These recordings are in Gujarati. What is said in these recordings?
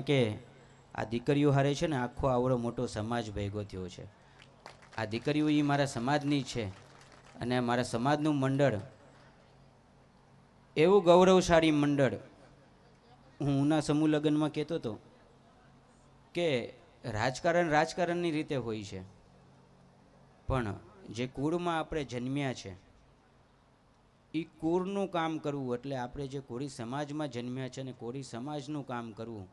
કે આ દીકરીઓ હારે છે ને આખો આવડો મોટો સમાજ ભેગો થયો છે. આ દીકરીઓ એ મારા સમાજની છે અને મારા સમાજનું મંડળ એવું ગૌરવશાળી મંડળ હું ઉના સમૂહ લગ્નમાં કહેતો હતો કે રાજકારણ રાજકારણની રીતે હોય છે. પણ જે કુળમાં આપણે જન્મ્યા છે એ કુળનું કામ કરવું એટલે આપણે જે કોળી સમાજમાં જન્મ્યા છે અને કોળી સમાજનું કામ કરવું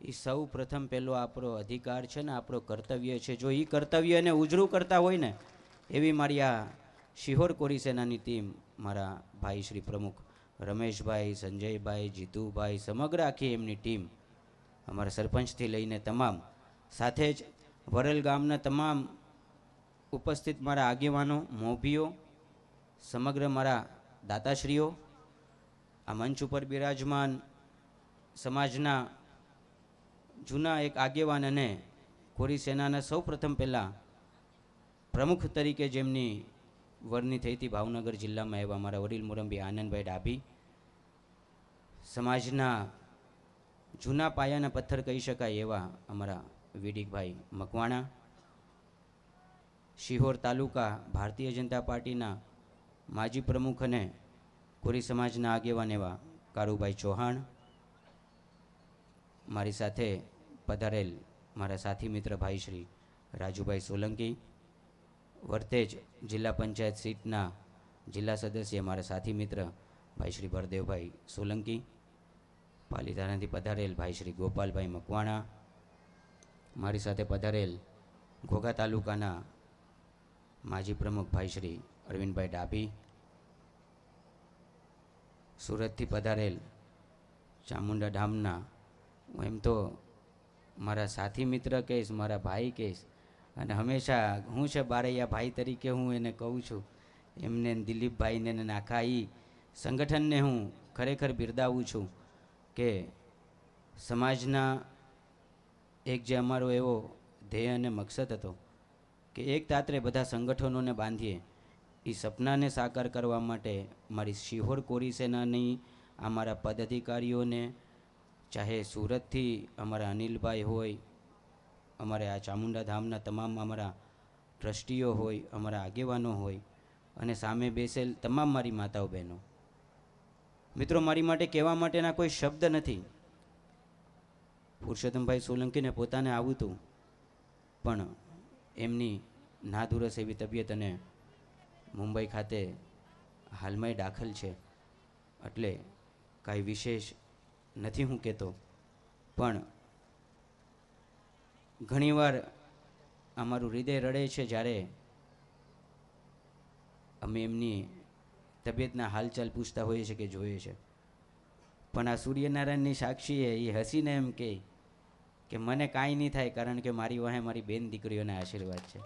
એ સૌ પ્રથમ પહેલો આપણો અધિકાર છે ને, આપણો કર્તવ્ય છે. જો એ કર્તવ્યને ઉજળું કરતા હોય ને, એવી મારી આ શિહોર કોરી સેનાની ટીમ મારા ભાઈ શ્રી પ્રમુખ રમેશભાઈ, સંજયભાઈ, જીતુભાઈ સમગ્ર આખી એમની ટીમ અમારા સરપંચથી લઈને તમામ, સાથે જ વરેલ ગામના તમામ ઉપસ્થિત મારા આગેવાનો, મોભીઓ, સમગ્ર મારા દાતાશ્રીઓ, આ મંચ ઉપર બિરાજમાન સમાજના જૂના એક આગેવાન અને કોરી સેનાના સૌ પ્રથમ પહેલાં પ્રમુખ તરીકે જેમની વરની થઈ હતી ભાવનગર જિલ્લામાં એવા મારા વડીલ મુરંબી આનંદભાઈ ડાભી. સમાજના જૂના પાયાના પથ્થર કહી શકાય એવા અમારા વિડીકભાઈ મકવાણા. શિહોર તાલુકા ભારતીય જનતા પાર્ટીના માજી પ્રમુખ અને કોરી સમાજના આગેવાન એવા કારુભાઈ ચૌહાણ. મારી સાથે પધારેલ મારા સાથી મિત્ર ભાઈ શ્રી રાજુભાઈ સોલંકી, વર્તેજ જિલ્લા પંચાયત સીટના જિલ્લા સદસ્ય મારા સાથી મિત્ર ભાઈ શ્રી ભરદેવભાઈ સોલંકી, પાલીતાણાથી પધારેલ ભાઈ શ્રી ગોપાલભાઈ મકવાણા, મારી સાથે પધારેલ ઘોઘા તાલુકાના માજી પ્રમુખ ભાઈ શ્રી અરવિંદભાઈ ડાભી, સુરતથી પધારેલ ચામુંડા ધામના હું એમ તો મારા સાથી મિત્ર કહીશ, મારા ભાઈ કહીશ અને હંમેશા હું છે બારૈયા ભાઈ તરીકે હું એને કહું છું. એમને દિલીપભાઈને ને આખા એ સંગઠનને હું ખરેખર બિરદાવું છું કે સમાજના એક જે અમારો એવો ધ્યેય અને મકસદ હતો કે એક તાત્રે બધા સંગઠનોને બાંધીએ. એ સપનાને સાકાર કરવા માટે મારી શિહોર કોરી સેનાની અમારા પદાધિકારીઓને ચાહે સુરતથી અમારા અનિલભાઈ હોય, અમારે આ ચામુંડા ધામના તમામ અમારા ટ્રસ્ટીઓ હોય, અમારા આગેવાનો હોય અને સામે બેસેલ તમામ મારી માતાઓ બહેનો. મિત્રો, મારી માટે કહેવા માટેના કોઈ શબ્દ નથી. પુરુષોત્તમભાઈ સોલંકીને પોતાને આવું હતું પણ એમની નાદુરસ એવી તબિયત અને મુંબઈ ખાતે હાલમાં દાખલ છે. એટલે કાંઈ વિશેષ નથી હું કહેતો. પણ ઘણીવાર અમારું હૃદય રડે છે જ્યારે અમે એમની તબિયતના હાલચાલ પૂછતા હોઈએ છીએ કે જોઈએ છે. પણ આ સૂર્યનારાયણની સાક્ષીએ એ હસીને એમ કહે કે મને કાંઈ નહીં થાય કારણ કે મારી વાહે મારી બેન દીકરીઓના આશીર્વાદ છે.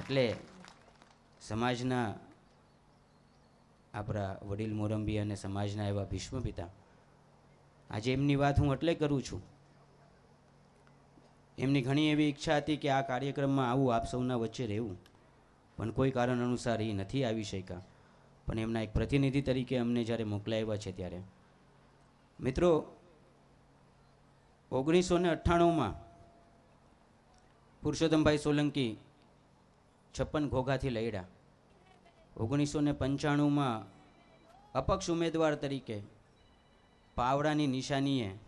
એટલે સમાજના આપણા વડીલ મોરંબી અને સમાજના એવા ભીષ્મ પિતા આજે એમની વાત હું એટલે કરું છું. એમની ઘણી એવી ઈચ્છા હતી કે આ કાર્યક્રમમાં આવું આપ સૌના વચ્ચે રહેવું. પણ કોઈ કારણ અનુસાર એ નથી આવી શક્યા. પણ એમના એક પ્રતિનિધિ તરીકે અમને જ્યારે મોકલાવ્યા છે ત્યારે. મિત્રો ઓગણીસો ને અઠ્ઠાણુંમાં પુરુષોત્તમભાઈ સોલંકી છપ્પન ઘોઘાથી લડ્યા. ઓગણીસો ને પંચાણુંમાં અપક્ષ ઉમેદવાર તરીકે પાવડાની નિશાનીએ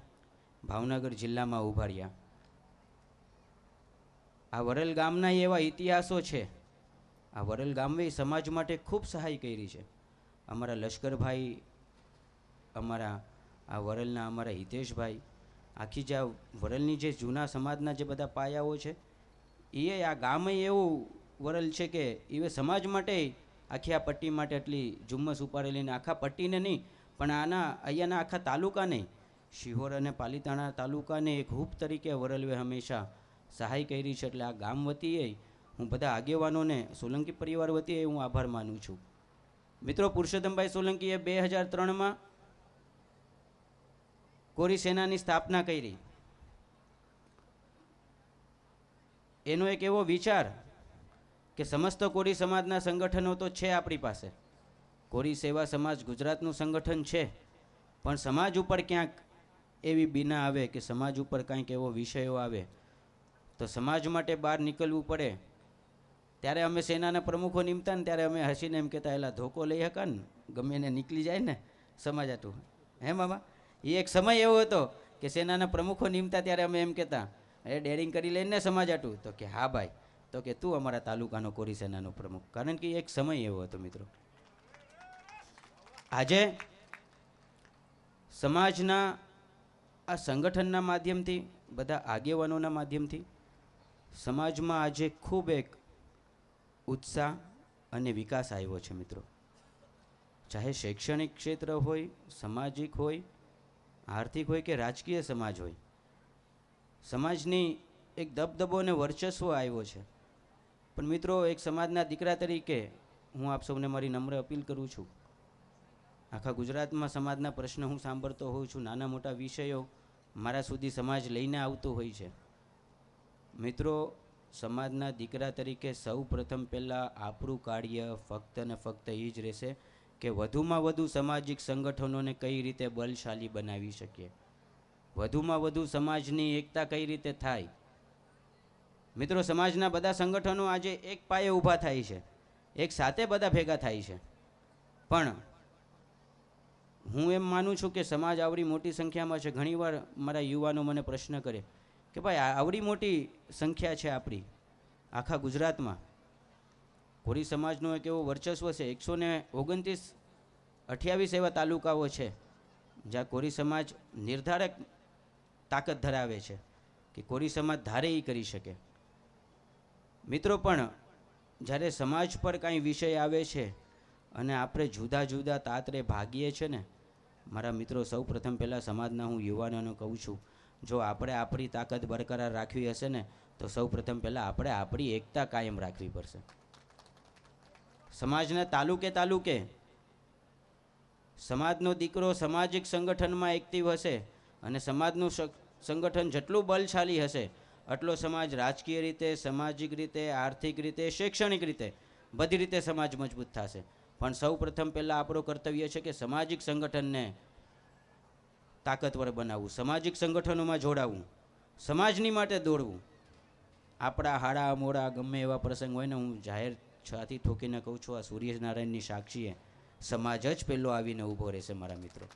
ભાવનગર જિલ્લામાં ઊભા આ વરલ ગામના એવા ઇતિહાસો છે. આ વરલ ગામે સમાજ માટે ખૂબ સહાય કરી છે. અમારા લશ્કરભાઈ, અમારા આ વરલના અમારા હિતેશભાઈ, આખી જે વરલની જે જૂના સમાજના જે બધા પાયાઓ છે, એ આ ગામે એવું વરલ છે કે એ સમાજ માટે આખી આ પટ્ટી માટે એટલી ઝુમ્મસ ઉપાડેલી ને આખા પટ્ટીને નહીં, પણ આના, અહીંયાના આખા તાલુકાને, શિહોર અને પાલીતાણા તાલુકાને એક હૂપ તરીકે વરલવે હંમેશા સહાય કરી છે. એટલે આ ગામ વતીએ હું બધા આગેવાનોને, સોલંકી પરિવાર વતીએ હું આભાર માનું છું. મિત્રો, પુરુષોત્તમભાઈ સોલંકીએ બે હજાર ત્રણમાં કોરી સેનાની સ્થાપના કરી. એનો એક એવો વિચાર કે સમસ્ત કોરી સમાજના સંગઠનો તો છે આપણી પાસે. કોરી સેવા સમાજ ગુજરાતનું સંગઠન છે, પણ સમાજ ઉપર ક્યાંક એવી બીના આવે કે સમાજ ઉપર કાંઈક એવો વિષયો આવે, તો સમાજ માટે બહાર નીકળવું પડે. ત્યારે અમે સેનાના પ્રમુખો નિમતા ને ત્યારે અમે હસીને એમ કહેતા, એલા, ધોકો લઈ શકા ને? ગમે એને નીકળી જાય ને, સમાજ હતું હે મામા? એ એક સમય એવો હતો કે સેનાના પ્રમુખો નિમતા ત્યારે અમે એમ કહેતા, એ ડેરિંગ કરી લઈને સમાજ આટું તો કે, હા ભાઈ તો કે તું અમારા તાલુકાનો કોરી સેનાનો પ્રમુખ. કારણ કે એક સમય એવો હતો, મિત્રો. આજે સમાજના આ સંગઠનના માધ્યમથી, બધા આગેવાનોના માધ્યમથી, સમાજમાં આજે ખૂબ એક ઉત્સાહ અને વિકાસ આવ્યો છે, મિત્રો. ચાહે શૈક્ષણિક ક્ષેત્ર હોય, સામાજિક હોય, આર્થિક હોય કે રાજકીય સમાજ હોય, સમાજની એક દબદબો અને વર્ચસ્વ આવ્યો છે. પણ મિત્રો, એક સમાજના દીકરા તરીકે હું આપ સૌને મારી નમ્ર અપીલ કરું છું. આખા ગુજરાતમાં સમાજના પ્રશ્ન હું સાંભળતો હોઉં છું. નાના મોટા વિષયો મારા સુધી સમાજ લઈને આવતો હોય છે. મિત્રો, સમાજના દીકરા તરીકે સૌ પ્રથમ પહેલાં આપણું કાર્ય ફક્ત ને ફક્ત એ જ રહેશે કે વધુમાં વધુ સામાજિક સંગઠનોને કઈ રીતે બલશાલી બનાવી શકીએ. વધુમાં વધુ સમાજની એકતા કઈ રીતે થાય? મિત્રો, સમાજના બધા સંગઠનો આજે એક પાયે ઊભા થાય છે. એક સાથે બધા ભેગા થાય છે. પણ હું એમ માનું છું કે સમાજ આવડી મોટી સંખ્યામાં છે. ઘણીવાર મારા યુવાનો મને પ્રશ્ન કરે કે ભાઈ આવડી મોટી સંખ્યા છે આપણી, આખા ગુજરાતમાં. કોરી સમાજનો એક એવો વર્ચસ્વ છે. એકસો ને ઓગણત્રીસ અઠ્યાવીસ એવા તાલુકાઓ છે, જ્યાં કોરી સમાજ નિર્ધારક તાકાત ધરાવે છે કે કોરી સમાજ ધારે એ કરી શકે. મિત્રો, પણ જ્યારે સમાજ પર કાંઈ વિષય આવે છે અને આપણે જુદા જુદા તાતરે ભાગીએ છીએ ને, મારા મિત્રો, સૌ પ્રથમ પહેલાં સમાજના હું યુવાનોને કહું છું, જો આપણે આપણી તાકાત બરકરાર રાખવી હશે ને, તો સૌ પ્રથમ પહેલાં આપણે આપણી એકતા કાયમ રાખવી પડશે. સમાજના તાલુકે તાલુકે સમાજનો દીકરો સામાજિક સંગઠનમાં એક્ટિવ હશે અને સમાજનું સંગઠન જેટલું બલશાલી હશે આટલો સમાજ રાજકીય રીતે, સામાજિક રીતે, આર્થિક રીતે, શૈક્ષણિક રીતે બધી રીતે સમાજ મજબૂત થશે. પણ સૌ પ્રથમ પહેલાં આપણું કર્તવ્ય છે કે સામાજિક સંગઠનને તાકતવર બનાવવું, સામાજિક સંગઠનોમાં જોડાવવું સમાજની માટે દોડવું. આપણા હાડા, મોડા, ગમે એવા પ્રસંગ હોય ને, હું જાહેર છાતી ઠોકીને કહું છું, આ સૂર્યનારાયણની સાક્ષીએ સમાજ જ પહેલો આવીને ઊભો રહેશે, મારા મિત્રો.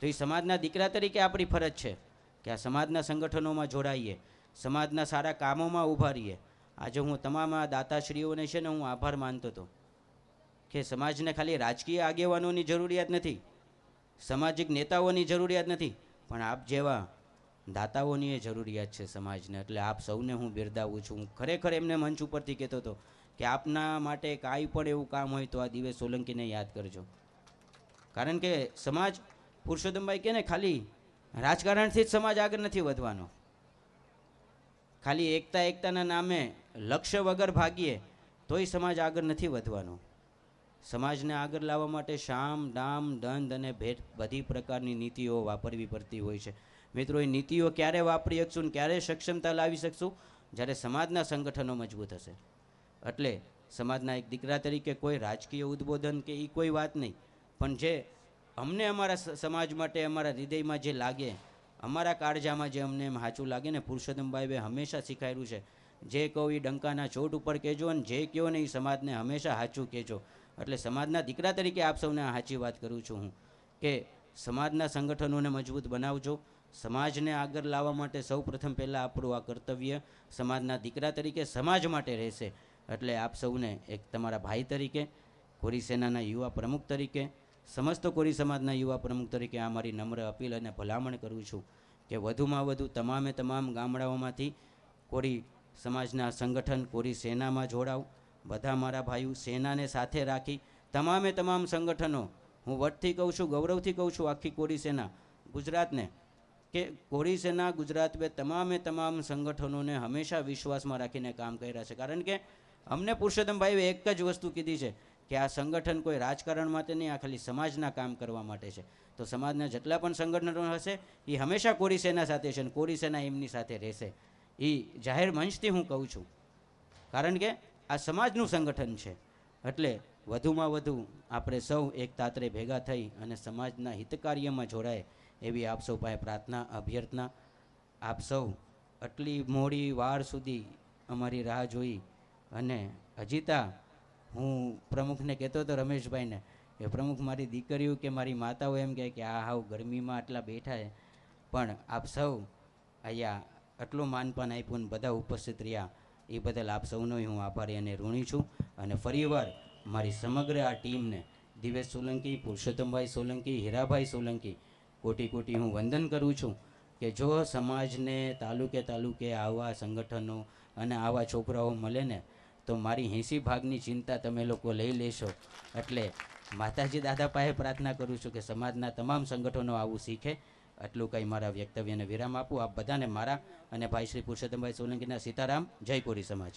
તો એ સમાજના દીકરા તરીકે આપણી ફરજ છે કે આ સમાજના સંગઠનોમાં જોડાઈએ. સમાજના સારા કામોમાં ઊભા રહીએ. આજે હું તમામ આ દાતાશ્રીઓને છે ને હું આભાર માનતો હતો કે સમાજને ખાલી રાજકીય આગેવાનોની જરૂરિયાત નથી, સામાજિક નેતાઓની જરૂરિયાત નથી, પણ આપ જેવા દાતાઓની એ જરૂરિયાત છે સમાજને. એટલે આપ સૌને હું બિરદાવું છું. હું ખરેખર એમને મંચ ઉપરથી કહેતો હતો કે આપના માટે કાંઈ પણ એવું કામ હોય તો આ દિવે સોલંકીને યાદ કરજો. કારણ કે સમાજ પુરુષોત્તમભાઈ કે ને ખાલી રાજકારણથી જ સમાજ આગળ નથી વધવાનો. ખાલી એકતા એકતાના નામે લક્ષ્ય વગર ભાગીએ, તોય સમાજ આગળ નથી વધવાનો. સમાજને આગળ લાવવા માટે શામ, ડામ દંડ અને ભેટ બધી પ્રકારની નીતિઓ વાપરવી પડતી હોય છે. મિત્રો, એ નીતિઓ ક્યારે વાપરી શકશું ને ક્યારે સક્ષમતા લાવી શકશું? જ્યારે સમાજના સંગઠનો મજબૂત હશે. એટલે સમાજના એક દીકરા તરીકે કોઈ રાજકીય ઉદ્બોધન કે એ કોઈ વાત નહીં. પણ જે અમને અમારા સમાજ માટે, અમારા હૃદયમાં જે લાગે અમારા કાળજામાં જે અમને સાચું લાગે ને પુરુષોત્તમભાઈ હંમેશા શીખાયેલું છે, જે કહો એ ડંકાના ચોટ ઉપર કહેજો અને જે કહો ને એ સમાજને હંમેશા સાચું કહેજો. એટલે સમાજના દીકરા તરીકે આપ સૌને સાચી વાત કરું છું હું, કે સમાજના સંગઠનોને મજબૂત બનાવજો. સમાજને આગળ લાવવા માટે સૌ પ્રથમ પહેલાં આપણું આ કર્તવ્ય સમાજના દીકરા તરીકે સમાજ માટે રહેશે. એટલે આપ સૌને એક તમારા ભાઈ તરીકે કોરી સેનાના યુવા પ્રમુખ તરીકે સમસ્ત કોરી સમાજના યુવા પ્રમુખ તરીકે આ મારી નમ્ર અપીલ અને ભલામણ કરું છું કે વધુમાં વધુ તમામે તમામ ગામડાઓમાંથી કોરી સમાજના સંગઠન, કોરી સેનામાં જોડાવ. બધા મારા ભાઈઓ સેનાને સાથે રાખી તમામે તમામ સંગઠનો, હું વટથી કહું છું, ગૌરવથી કહું છું, આખી કોરી સેના, ગુજરાતને, કે કોરી સેના, ગુજરાત બે તમામે તમામ સંગઠનોને હંમેશા વિશ્વાસમાં રાખીને કામ કર્યા છે. કારણ કે અમને પુરુષોત્તમભાઈએ એક જ વસ્તુ કીધી છે કે આ સંગઠન કોઈ રાજકારણ માટે નહીં, આ ખાલી સમાજના કામ કરવા માટે છે. તો સમાજના જેટલા પણ સંગઠનો હશે એ હંમેશા કોરી સેના સાથે છે અને કોરી સેના એમની સાથે રહેશે. એ જાહેર મંચથી હું કહું છું. કારણ કે આ સમાજનું સંગઠન છે. એટલે વધુમાં વધુ આપણે સૌ એક તાત્રે ભેગા થઈ અને સમાજના હિતકાર્યમાં જોડાય એવી આપ સૌ પાસે પ્રાર્થના, અભ્યર્થના. આપ સૌ આટલી મોડી વાર સુધી અમારી રાહ જોઈ અને હજીતા હું પ્રમુખને કહેતો હતો, રમેશભાઈને કે પ્રમુખ મારી દીકરીઓ કે મારી માતાઓ એમ કહે કે આ હાવ ગરમીમાં આટલા બેઠા છે. પણ આપ સૌ અહીંયા આટલું માનપાન આપ્યું બધા ઉપસ્થિત રહ્યા. એ બદલ આપ સૌનો હું આભારી અને ઋણી છું. અને ફરીવાર મારી સમગ્ર આ ટીમને, દિવેશ સોલંકી, પુરુષોત્તમભાઈ સોલંકી, હીરાભાઈ સોલંકી, કોટી કોટી હું વંદન કરું છું કે જો સમાજને તાલુકે તાલુકે આવા સંગઠનો અને આવા છોકરાઓ મળે ને તો મારી એંસી ભાગની ચિંતા તમે લોકો લઈ લેશો. એટલે માતાજી દાદા પાસે પ્રાર્થના કરું છું કે સમાજના તમામ સંગઠનો આવું શીખે. આટલું કંઈ મારા વ્યક્તવ્યને વિરામ આપું. આપ બધાને મારા અને ભાઈ શ્રી પુરુષોત્તમભાઈ સોલંકીના સીતારામ જયપુરી સમાજ.